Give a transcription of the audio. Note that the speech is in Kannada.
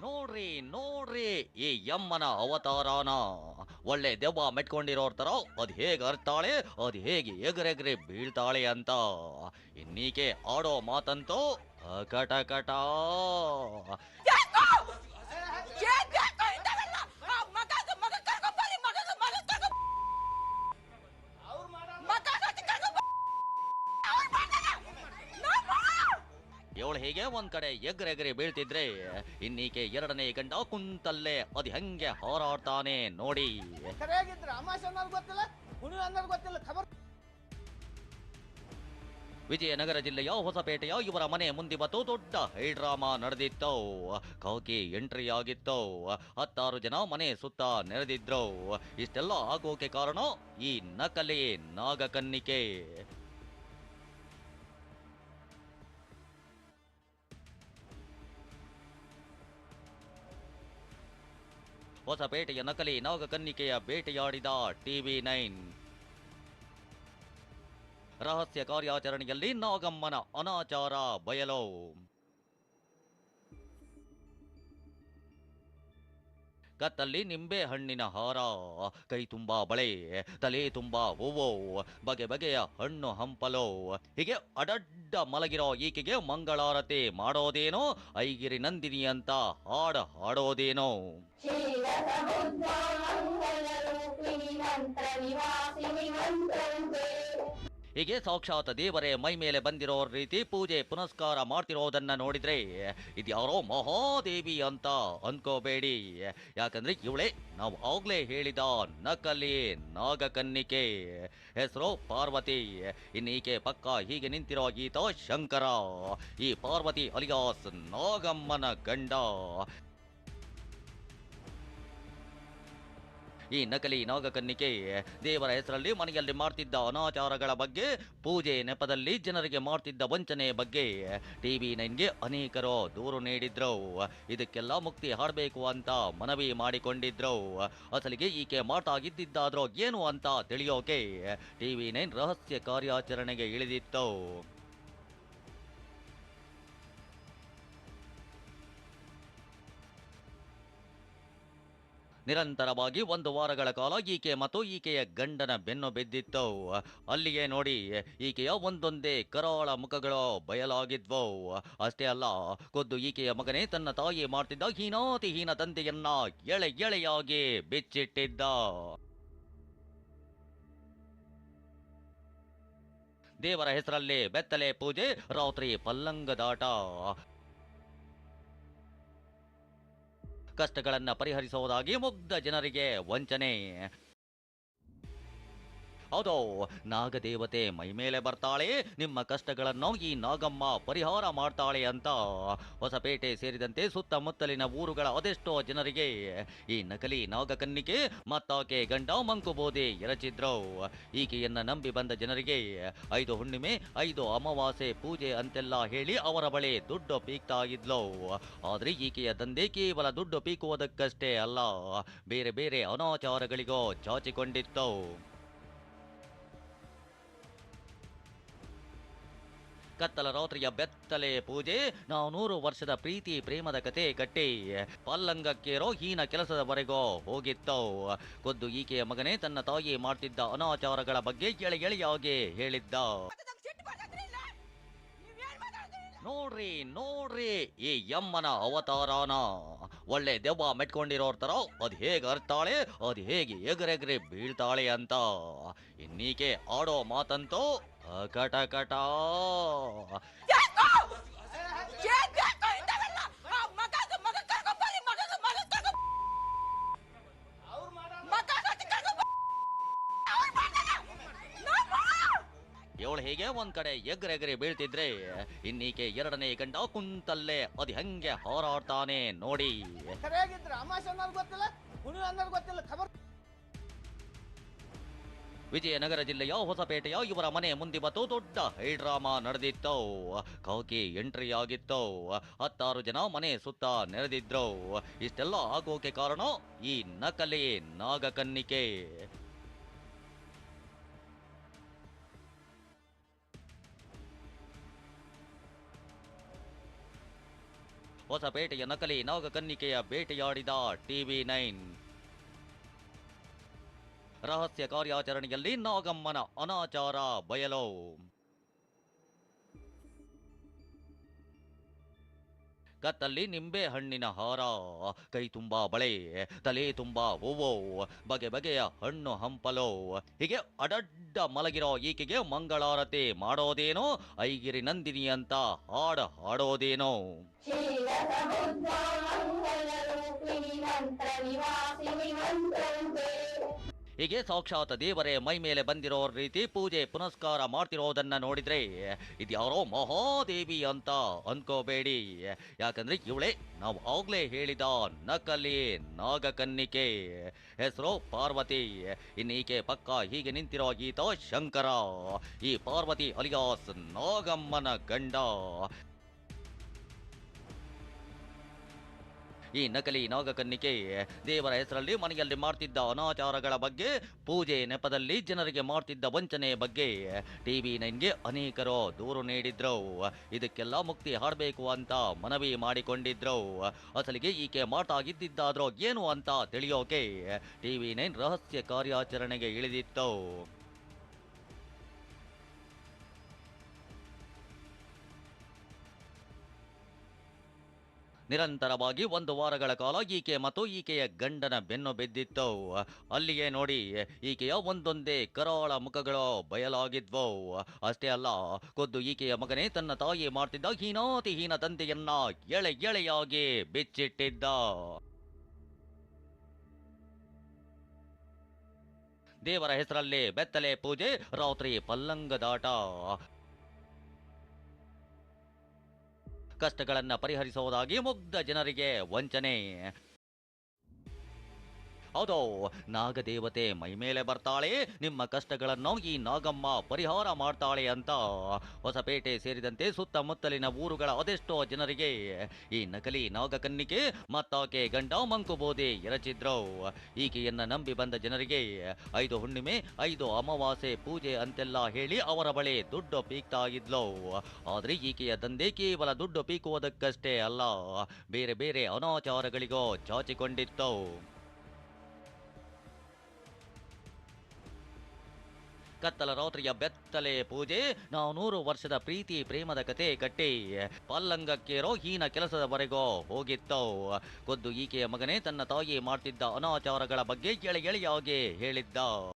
ನೋಡ್ರಿ ನೋಡ್ರಿ ಈ ಯಮ್ಮನ ಅವತಾರನ ಒಳ್ಳೆ ದೆವ್ವ ಮೆಟ್ಕೊಂಡಿರೋರ್ ತರ ಅದ್ ಹೇಗೆ ಅರ್ತಾಳೆ ಅದ್ ಹೇಗೆ ಎಗರೆಗ್ರೆ ಬೀಳ್ತಾಳೆ ಅಂತ ಇನ್ನೀಕೆ ಆಡೋ ಮಾತಂತೂ ಕಟ ಕಟ ಇವಳು ಹೀಗೆ ಒಂದ್ ಕಡೆ ಎಗ್ರೆ ಬೀಳ್ತಿದ್ರೆ ಇನ್ನೀಕೆ ಎರಡನೇ ಗಂಡ ಕುಂತಲ್ಲೇ ಅದ್ ಹೆಂಗೆ ಹೋರಾಡ್ತಾನೆ ನೋಡಿ. ಗೊತ್ತಿಲ್ಲ ಗೊತ್ತಿಲ್ಲ ಖಬರ್ ವಿಜಯನಗರ ಜಿಲ್ಲೆಯ ಹೊಸಪೇಟೆಯ ಇವರ ಮನೆ ಮುಂದಿವತ್ತು ದೊಡ್ಡ ಹೈಡ್ರಾಮಾ ನಡೆದಿತ್ತು. ಕಾಕಿ ಎಂಟ್ರಿ ಆಗಿತ್ತು. ಹತ್ತಾರು ಜನ ಮನೆ ಸುತ್ತ ನೆರೆದಿದ್ರು. ಇಷ್ಟೆಲ್ಲ ಆಗೋಕೆ ಕಾರಣ ಈ ನಕಲಿ ನಾಗಕನ್ನಿಕೆ. ಹೊಸಪೇಟೆಯ ನಕಲಿ ನಾಗಕನ್ನಿಕೆಯ ಬೇಟೆಯಾಡಿದ ಟಿವಿ ನೈನ್. ರಹಸ್ಯ ಕಾರ್ಯಾಚರಣೆಯಲ್ಲಿ ನಾಗಮ್ಮನ ಅನಾಚಾರ ಬಯಲು. ಕತ್ತಲ್ಲಿ ನಿಂಬೆ ಹಣ್ಣಿನ ಹಾರ. ಕೈ ತುಂಬಾ ಬಳೆ, ತಲೆ ತುಂಬಾ ಹೂವೋ. ಬಗೆ ಬಗೆಯ ಹಣ್ಣು ಹಂಪಲೋ. ಹೀಗೆ ಅಡಡ್ಡ ಮಲಗಿರೋ ಈಕೆಗೆ ಮಂಗಳಾರತಿ ಮಾಡೋದೇನೋ? ಐಗಿರಿ ನಂದಿನಿ ಅಂತ ಹಾಡ ಹಾಡೋದೇನೋ? ಹೀಗೆ ಸಾಕ್ಷಾತ್ ದೇವರೇ ಮೈ ಮೇಲೆ ಬಂದಿರೋ ರೀತಿ ಪೂಜೆ ಪುನಸ್ಕಾರ ಮಾಡ್ತಿರೋದನ್ನ ನೋಡಿದ್ರೆ ಇದ್ಯಾರೋ ಮಹಾದೇವಿ ಅಂತ ಅನ್ಕೋಬೇಡಿ. ಯಾಕಂದ್ರೆ ಇವಳೆ ನಾವು ಆಗ್ಲೇ ಹೇಳಿದ ನಕಲಿ ನಾಗಕನ್ನಿಕೆ. ಹೆಸರು ಪಾರ್ವತಿ, ಇನ್ನೀಕೆ ಪಕ್ಕ ಹೀಗೆ ನಿಂತಿರೋ ಈತ ಶಂಕರ. ಈ ಪಾರ್ವತಿ ಅಲಿಯಾಸ್ ನಾಗಮ್ಮನ ಗಂಡ. ಈ ನಕಲಿ ನಾಗಕನ್ನಿಕೆ ದೇವರ ಹೆಸರಲ್ಲಿ ಮನೆಯಲ್ಲಿ ಮಾಡ್ತಿದ್ದ ಅನಾಚಾರಗಳ ಬಗ್ಗೆ, ಪೂಜೆ ನೆಪದಲ್ಲಿ ಜನರಿಗೆ ಮಾಡ್ತಿದ್ದ ವಂಚನೆ ಬಗ್ಗೆ ಟಿವಿ ನೈನ್ಗೆ ಅನೇಕರು ದೂರು ನೀಡಿದ್ರು. ಇದಕ್ಕೆಲ್ಲ ಮುಕ್ತಿ ಹಾಡಬೇಕು ಅಂತ ಮನವಿ ಮಾಡಿಕೊಂಡಿದ್ರು. ಅಸಲಿಗೆ ಈಕೆ ಮಾತಾಗಿದ್ದಾದ್ರೋ ಏನು ಅಂತ ತಿಳಿಯೋಕೆ ಟಿವಿ ನೈನ್ ರಹಸ್ಯ ಕಾರ್ಯಾಚರಣೆಗೆ ಇಳಿದಿತ್ತು. ನಿರಂತರವಾಗಿ ಒಂದು ವಾರಗಳ ಕಾಲ ಈಕೆ ಮತ್ತು ಈಕೆಯ ಗಂಡನ ಬೆನ್ನು ಬಿದ್ದಿತ್ತು ಅಲ್ಲಿಯೇ ನೋಡಿ, ಈಕೆಯ ಒಂದೊಂದೇ ಕರಾಳ ಮುಖಗಳು ಬಯಲಾಗಿದ್ವು ಅಷ್ಟೇ ಅಲ್ಲ ಕೊದ್ದು ಈಕೆಯ ಮಗನೇ ತನ್ನ ತಾಯಿ ಮಾಡ್ತಿದ್ದ ಹೀನಾತಿಹೀನ ತಂದೆಯನ್ನ ಎಳೆ ಎಳೆಯಾಗಿ ಬಿಚ್ಚಿಟ್ಟಿದ್ದ. ದೇವರ ಹೆಸರಲ್ಲಿ ಬೆತ್ತಲೆ ಪೂಜೆ, ರಾತ್ರಿ ಪಲ್ಲಂಗದಾಟ. ಕಷ್ಟಗಳನ್ನ ಪರಿಹರಿಸುವುದಾಗಿ ಮುಗ್ಧ ಜನರಿಗೆ ವಂಚನೆ. ಹೌದು, ನಾಗದೇವತೆ ಮೈ ಮೇಲೆ ಬರ್ತಾಳೆ, ನಿಮ್ಮ ಕಷ್ಟಗಳನ್ನು ಈ ನಾಗಮ್ಮ ಪರಿಹಾರ ಮಾಡ್ತಾಳೆ ಅಂತ ಹೊಸಪೇಟೆ ಸೇರಿದಂತೆ ಸುತ್ತಮುತ್ತಲಿನ ಊರುಗಳ ಅದೆಷ್ಟೋ ಜನರಿಗೆ ಈ ನಕಲಿ ನಾಗಕನ್ನಿಕೆ ಮತ್ತಾಕೆ ಗಂಡ ಮಂಕುಬೋದೆ ಎರಚಿದ್ರು. ಈಕೆಯನ್ನ ನಂಬಿ ಬಂದ ಜನರಿಗೆ ಐದು ಹುಣ್ಣಿಮೆ, ಐದು ಅಮಾವಾಸೆ ಪೂಜೆ ಅಂತೆಲ್ಲ ಹೇಳಿ ಅವರ ಬಳಿ ದುಡ್ಡು ಪೀಕ್ತಾ ಇದ್ಲು ಆದ್ರೆ ಈಕೆಯ ದಂಧೆ ಕೇವಲ ದುಡ್ಡು ಪೀಕುವುದಕ್ಕಷ್ಟೇ ಅಲ್ಲ, ಬೇರೆ ಬೇರೆ ಅನಾಚಾರಗಳಿಗೂ ಚಾಚಿಕೊಂಡಿತ್ತು. ಕತ್ತಲ ರಾತ್ರಿಯ ಬೆತ್ತಲೆ ಪೂಜೆ ನಾವು ನೂರು ವರ್ಷದ ಪ್ರೀತಿ ಪ್ರೇಮದ ಕತೆ ಕಟ್ಟಿ. ಪಲ್ಲಂಗಕ್ಕೇರೋ ಹೀನ ಕೆಲಸದವರೆಗೂ ಹೋಗಿತ್ತು. ಕೊದ್ದು ಈಕೆಯ ಮಗನೇ ತನ್ನ ತಾಯಿ ಮಾಡ್ತಿದ್ದ ಅನಾಚಾರಗಳ ಬಗ್ಗೆ ಎಳೆ ಎಳೆಯಾಗಿ ಹೇಳಿದ್ದ. ನೋಡ್ರಿ ನೋಡ್ರಿ ಈ ಯಮ್ಮನ ಅವತಾರಾನ. ಒಳ್ಳೆ ದೆವ್ವ ಮೆಟ್ಕೊಂಡಿರೋ ತರ ಅದ್ ಹೇಗೆ ಅರ್ತಾಳೆ, ಅದ್ ಹೇಗೆ ಎಗರೆಗ್ರೆ ಬೀಳ್ತಾಳೆ ಅಂತ. ಇನ್ನೀಕೆ ಆಡೋ ಮಾತಂತೂ ಕಟ ಕಟ ಇವಳು ಹೇಗೆ ಒಂದ್ ಕಡೆ ಎಗ್ರೆ ಎಗ್ರೆ ಬೀಳ್ತಿದ್ರೆ ಇನ್ನೀಕೆ ಎರಡನೇ ಗಂಡ ಕುಂತಲ್ಲೇ ಅದ್ ಹೆಂಗೆ ಹೋರಾಡ್ತಾನೆ ನೋಡಿ. ಗೊತ್ತಿಲ್ಲ ಗೊತ್ತಿಲ್ಲ ಖಬರ್ ವಿಜಯನಗರ ಜಿಲ್ಲೆಯ ಹೊಸಪೇಟೆಯ ಇವರ ಮನೆ ಮುಂದಿವತ್ತು ದೊಡ್ಡ ಹೈಡ್ರಾಮಾ ನಡೆದಿತ್ತು. ಕಾಕಿ ಎಂಟ್ರಿ ಆಗಿತ್ತು ಹತ್ತಾರು ಜನ ಮನೆ ಸುತ್ತ ನೆರೆದಿದ್ರು. ಇಷ್ಟೆಲ್ಲ ಆಗೋಕೆ ಕಾರಣ ಈ ನಕಲಿ ನಾಗಕನ್ನಿಕೆ. ಹೊಸಪೇಟೆಯ ನಕಲಿ ನಾಗಕನ್ನಿಕೆಯ ಬೇಟೆಯಾಡಿದ ಟಿವಿ ನೈನ್. ರಹಸ್ಯ ಕಾರ್ಯಾಚರಣೆಯಲ್ಲಿ ನಾಗಮ್ಮನ ಅನಾಚಾರ ಬಯಲು. ಕತ್ತಲ್ಲಿ ನಿಂಬೆ ಹಣ್ಣಿನ ಹಾರ, ಕೈ ತುಂಬಾ ಬಳೆ, ತಲೆ ತುಂಬಾ ಹೂವು ಬಗೆ ಬಗೆಯ ಹಣ್ಣು ಹಂಪಲೋ. ಹೀಗೆ ಅಡಡ್ಡ ಮಲಗಿರೋ ಈಕೆಗೆ ಮಂಗಳಾರತಿ ಮಾಡೋದೇನೋ, ಐಗಿರಿ ನಂದಿನಿ ಅಂತ ಹಾಡ ಹಾಡೋದೇನೋ. ಹೀಗೆ ಸಾಕ್ಷಾತ್ ದೇವರೇ ಮೈ ಮೇಲೆ ಬಂದಿರೋ ರೀತಿ ಪೂಜೆ ಪುನಸ್ಕಾರ ಮಾಡ್ತಿರೋದನ್ನ ನೋಡಿದ್ರೆ ಇದ್ಯಾರೋ ಮಹಾದೇವಿ ಅಂತ ಅನ್ಕೋಬೇಡಿ. ಯಾಕಂದ್ರೆ ಇವಳೇ ನಾವು ಆಗ್ಲೇ ಹೇಳಿದ ನಕಲಿ ನಾಗಕನ್ನಿಕೆ. ಹೆಸರು ಪಾರ್ವತಿ, ಇನ್ನೀಕೆ ಪಕ್ಕ ಹೀಗೆ ನಿಂತಿರೋ ಗೀತ ಶಂಕರ. ಈ ಪಾರ್ವತಿ ಅಲಿಯಾಸ್ ನಾಗಮ್ಮನ ಗಂಡ. ಈ ನಕಲಿ ನಾಗಕನ್ನಿಕೆ ದೇವರ ಹೆಸರಲ್ಲಿ ಮನೆಯಲ್ಲಿ ಮಾಡ್ತಿದ್ದ ಅನಾಚಾರಗಳ ಬಗ್ಗೆ, ಪೂಜೆ ನೆಪದಲ್ಲಿ ಜನರಿಗೆ ಮಾಡ್ತಿದ್ದ ವಂಚನೆ ಬಗ್ಗೆ ಟಿವಿ ನೈನ್ಗೆ ಅನೇಕರು ದೂರು ನೀಡಿದ್ರು. ಇದಕ್ಕೆಲ್ಲ ಮುಕ್ತಿ ಹಾಡಬೇಕು ಅಂತ ಮನವಿ ಮಾಡಿಕೊಂಡಿದ್ರು. ಅಸಲಿಗೆ ಈಕೆ ಮಾತಾಗಿದ್ದಾದ್ರೋ ಏನು ಅಂತ ತಿಳಿಯೋಕೆ ಟಿವಿ ನೈನ್ ರಹಸ್ಯ ಕಾರ್ಯಾಚರಣೆಗೆ ಇಳಿದಿತ್ತು. ನಿರಂತರವಾಗಿ ಒಂದು ವಾರಗಳ ಕಾಲ ಈಕೆ ಮತ್ತು ಈಕೆಯ ಗಂಡನ ಬೆನ್ನು ಬಿದ್ದಿತ್ತು ಅಲ್ಲಿಯೇ ನೋಡಿ, ಈಕೆಯ ಒಂದೊಂದೇ ಕರಾಳ ಮುಖಗಳು ಬಯಲಾಗಿದ್ವು. ಅಷ್ಟೇ ಅಲ್ಲ ಕೊದ್ದು ಈಕೆಯ ಮಗನೇ ತನ್ನ ತಾಯಿ ಮಾಡ್ತಿದ್ದ ಹೀನಾತಿಹೀನ ತಂದೆಯನ್ನ ಎಳೆ ಎಳೆಯಾಗಿ ಬಿಚ್ಚಿಟ್ಟಿದ್ದ. ದೇವರ ಹೆಸರಲ್ಲಿ ಬೆತ್ತಲೆ ಪೂಜೆ, ರಾತ್ರಿ ಪಲ್ಲಂಗದಾಟ. ಕಷ್ಟಗಳನ್ನ ಪರಿಹರಿಸುವುದಾಗಿ ಮುಗ್ಧ ಜನರಿಗೆ ವಂಚನೆ. ಹೌದು, ನಾಗದೇವತೆ ಮೈಮೇಲೆ ಬರ್ತಾಳೆ, ನಿಮ್ಮ ಕಷ್ಟಗಳನ್ನು ಈ ನಾಗಮ್ಮ ಪರಿಹಾರ ಮಾಡ್ತಾಳೆ ಅಂತ. ಹೊಸಪೇಟೆ ಸೇರಿದಂತೆ ಸುತ್ತಮುತ್ತಲಿನ ಊರುಗಳ ಅದೆಷ್ಟೋ ಜನರಿಗೆ ಈ ನಕಲಿ ನಾಗಕನ್ನಿಕೆ, ಮತ್ತಾಕೆ ಗಂಡ ಮಂಕುಬೋದೆ ಎರಚಿದ್ರು. ಈಕೆಯನ್ನ ನಂಬಿ ಬಂದ ಜನರಿಗೆ ಐದು ಹುಣ್ಣಿಮೆ, ಐದು ಅಮಾವಾಸೆ ಪೂಜೆ ಅಂತೆಲ್ಲ ಹೇಳಿ ಅವರ ಬಳಿ ದುಡ್ಡು ಪೀಕ್ತಾ ಇದ್ಲು. ಆದ್ರೆ ಈಕೆಯ ದಂಧೆ ಕೇವಲ ದುಡ್ಡು ಪೀಕುವುದಕ್ಕಷ್ಟೇ ಅಲ್ಲ, ಬೇರೆ ಬೇರೆ ಅನಾಚಾರಗಳಿಗೂ ಚಾಚಿಕೊಂಡಿತ್ತು. ಕತ್ತಲ ರಾತ್ರಿಯ ಬೆತ್ತಲೆ ಪೂಜೆ, ನಾವು ನೂರು ವರ್ಷದ ಪ್ರೀತಿ ಪ್ರೇಮದ ಕತೆ ಕಟ್ಟಿ ಪಲ್ಲಂಗಕ್ಕೇರೋ ಹೀನ ಕೆಲಸದವರೆಗೂ ಹೋಗಿತ್ತು. ಖುದ್ದು ಈಕೆಯ ಮಗನೇ ತನ್ನ ತಾಯಿ ಮಾಡ್ತಿದ್ದ ಅನಾಚಾರಗಳ ಬಗ್ಗೆ ಎಳೆ ಹೇಳಿದ್ದ.